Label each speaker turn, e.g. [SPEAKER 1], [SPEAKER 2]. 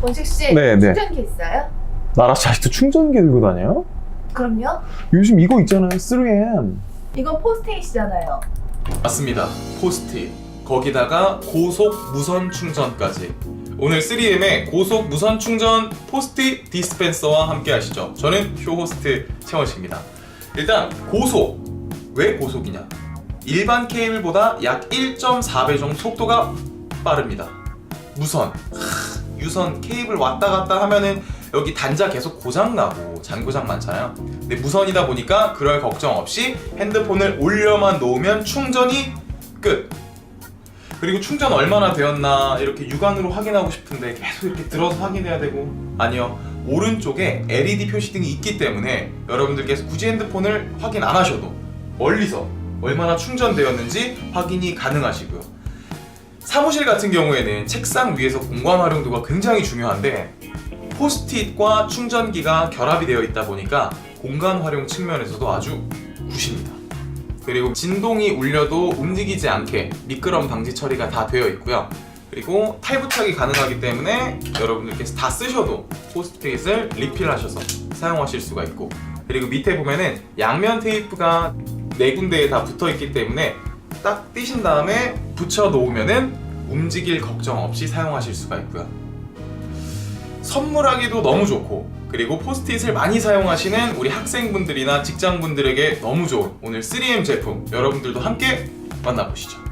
[SPEAKER 1] 원식 씨
[SPEAKER 2] 네, 네.
[SPEAKER 1] 충전기 있어요?
[SPEAKER 2] 나라 씨 아직도 충전기 들고 다녀요?
[SPEAKER 1] 그럼요.
[SPEAKER 2] 요즘 이거 있잖아요 3M
[SPEAKER 1] 이건 포스트잇이잖아요.
[SPEAKER 3] 맞습니다. 포스트잇. 거기다가 고속 무선 충전까지. 오늘 3M의 고속 무선 충전 포스트잇 디스펜서와 함께 하시죠. 저는 쇼호스트 채원식입니다. 일단 고속. 왜 고속이냐? 일반 케이블보다 약 1.4배 정도 속도가 빠릅니다. 무선. 하, 유선 케이블 왔다 갔다 하면은 여기 단자 계속 고장 나고 잔고장 많잖아요. 근데 무선이다 보니까 그럴 걱정 없이 핸드폰을 올려만 놓으면 충전이 끝. 그리고 충전 얼마나 되었나 이렇게 육안으로 확인하고 싶은데 계속 이렇게 들어서 확인해야 되고 아니요 오른쪽에 LED 표시등이 있기 때문에 여러분들께서 굳이 핸드폰을 확인 안 하셔도 멀리서 얼마나 충전되었는지 확인이 가능하시고요. 사무실 같은 경우에는 책상 위에서 공간 활용도가 굉장히 중요한데 포스트잇과 충전기가 결합이 되어 있다 보니까 공간 활용 측면에서도 아주 굿입니다. 그리고 진동이 울려도 움직이지 않게 미끄럼 방지 처리가 다 되어 있고요. 그리고 탈부착이 가능하기 때문에 여러분들께서 다 쓰셔도 포스트잇을 리필하셔서 사용하실 수가 있고 그리고 밑에 보면은 양면 테이프가 네 군데에 다 붙어 있기 때문에 딱 띄신 다음에 붙여 놓으면은 움직일 걱정 없이 사용하실 수가 있고요. 선물하기도 너무 좋고 그리고 포스트잇을 많이 사용하시는 우리 학생분들이나 직장분들에게 너무 좋은 오늘 3M 제품 여러분들도 함께 만나보시죠.